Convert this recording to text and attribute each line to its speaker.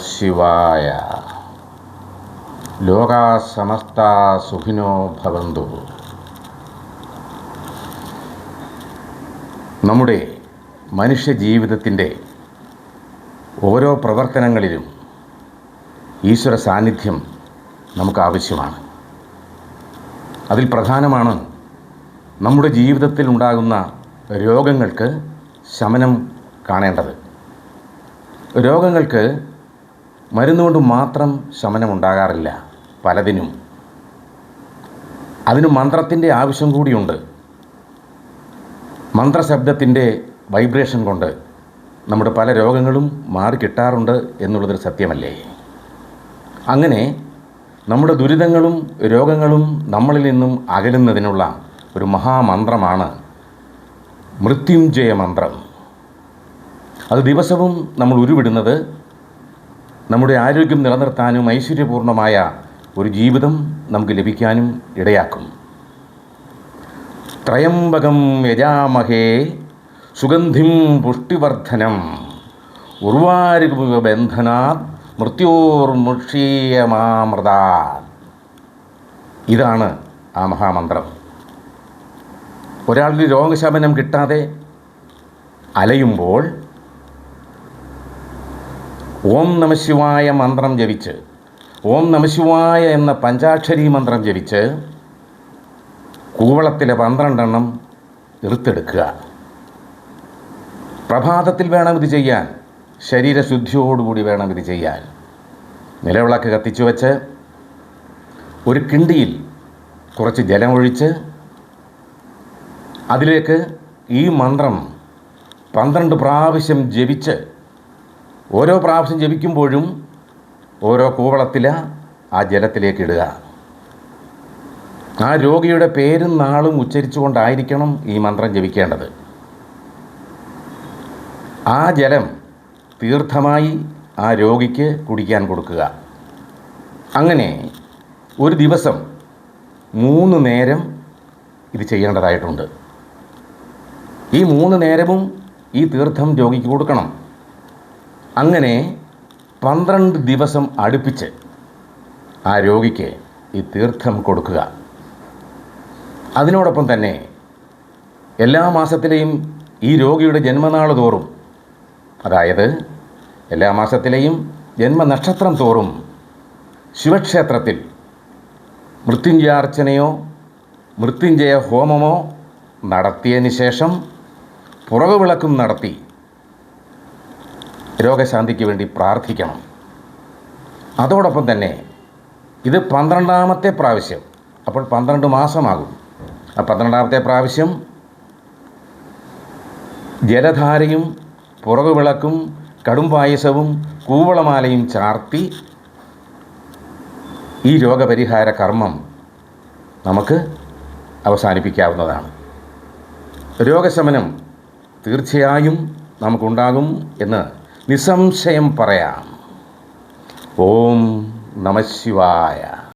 Speaker 1: ഓം ലോക സമസ്ത സുഖിനോ ഭവന്തു നമ്മുടെ മനുഷ്യ ജീവിതത്തിന്റെ ഓരോ പ്രവർത്തനങ്ങളിലും ഈശ്വര സാന്നിധ്യം നമുക്ക് ആവശ്യമാണ് അതിൽ പ്രധാനമാണ് നമ്മുടെ ജീവിതത്തിൽ ഉണ്ടാകുന്ന രോഗങ്ങൾക്ക് ശമനം കാണേണ്ടത്. രോഗങ്ങൾക്ക് മരുന്നുകൊണ്ട് മാത്രം ശമനമുണ്ടാകാറില്ല പലതിനും. അതിന് മന്ത്രത്തിന്റെ ആവശ്യം കൂടിയുണ്ട്. മന്ത്രശബ്ദത്തിന്റെ വൈബ്രേഷൻ കൊണ്ട് നമ്മുടെ പല രോഗങ്ങളും മാറിക്കിട്ടാറുണ്ട് എന്നുള്ളതൊരു സത്യമല്ലേ? അങ്ങനെ നമ്മുടെ ദുരിതങ്ങളും രോഗങ്ങളും നമ്മളിൽ നിന്നും അകലുന്നതിനുള്ള ഒരു മഹാമന്ത്രമാണ് മൃത്യുഞ്ജയ മന്ത്രം. അത് ദിവസവും നമ്മൾ ഉരുവിടുന്നത് നമ്മുടെ ആരോഗ്യം നിലനിർത്താനും ഐശ്വര്യപൂർണമായ ഒരു ജീവിതം നമുക്ക് ലഭിക്കാനും ഇടയാക്കും. ത്രയംബകം യജാമഹേ സുഗന്ധിം പുഷ്ടിവർദ്ധനം. ഉർവാരുബന്ധനാ മൃത്യോർമുക്ഷീയമാമൃത ഇതാണ് ആ മഹാമന്ത്രം. ഒരാളിന് രോഗശമനം കിട്ടാതെ അലയുമ്പോൾ ഓം നമശിവായ മന്ത്രം ജപിച്ച് ഓം നമശിവായ എന്ന പഞ്ചാക്ഷരി മന്ത്രം ജപിച്ച് കൂവളത്തിലെ പന്ത്രണ്ടെണ്ണം എടുത്തെടുക്കുക പ്രഭാതത്തിൽ വേണം ഇത് ചെയ്യാൻ. ശരീരശുദ്ധിയോടുകൂടി വേണം ഇത് ചെയ്യാൻ. നിലവിളക്ക് കത്തിച്ചു വെച്ച് ഒരു കിണ്ടിയിൽ കുറച്ച് ജലമൊഴിച്ച് അതിലേക്ക് ഈ മന്ത്രം പന്ത്രണ്ട് പ്രാവശ്യം ജപിച്ച് ഓരോ പ്രാവശ്യം ജപിക്കുമ്പോഴും ഓരോ കൂവളത്തില ആ ജലത്തിലേക്ക് ഇടുക. ആ രോഗിയുടെ പേരും നാളും ഉച്ചരിച്ചുകൊണ്ടായിരിക്കണം ഈ മന്ത്രം ജപിക്കേണ്ടത്. ആ ജലം തീർത്ഥമായി ആ രോഗിക്ക് കുടിക്കാൻ കൊടുക്കുക. അങ്ങനെ ഒരു ദിവസം മൂന്ന് നേരം ഇത് ചെയ്യേണ്ടതായിട്ടുണ്ട്. ഈ മൂന്ന് നേരവും ഈ തീർത്ഥം രോഗിക്ക് കൊടുക്കണം. അങ്ങനെ പന്ത്രണ്ട് ദിവസം അടുപ്പിച്ച് ആ രോഗിക്ക് ഈ തീർത്ഥം കൊടുക്കുക. അതിനോടൊപ്പം തന്നെ എല്ലാ മാസത്തിലെയും ഈ രോഗിയുടെ ജന്മനാൾ തോറും അതായത് എല്ലാ മാസത്തിലെയും ജന്മനക്ഷത്രം തോറും ശിവക്ഷേത്രത്തിൽ മൃത്യുഞ്ജയാർച്ചനയോ മൃത്യുഞ്ജയ ഹോമമോ നടത്തിയതിന് ശേഷം പുറകുവിളക്കും നടത്തി രോഗശാന്തിക്ക് വേണ്ടി പ്രാർത്ഥിക്കണം. അതോടൊപ്പം തന്നെ ഇത് പന്ത്രണ്ടാമത്തെ പ്രാവശ്യം. അപ്പോൾ പന്ത്രണ്ട് മാസമാകും. ആ പന്ത്രണ്ടാമത്തെ പ്രാവശ്യം ജലധാരയും പുറകുവിളക്കും കടും പായസവും കൂവളമാലയും ചാർത്തി ഈ രോഗപരിഹാര കർമ്മം നമുക്ക് അവസാനിപ്പിക്കാവുന്നതാണ്. രോഗശമനം തീർച്ചയായും നമുക്കുണ്ടാകും എന്ന് നിസ്സംശയം പറയാം. ഓം നമശിവായ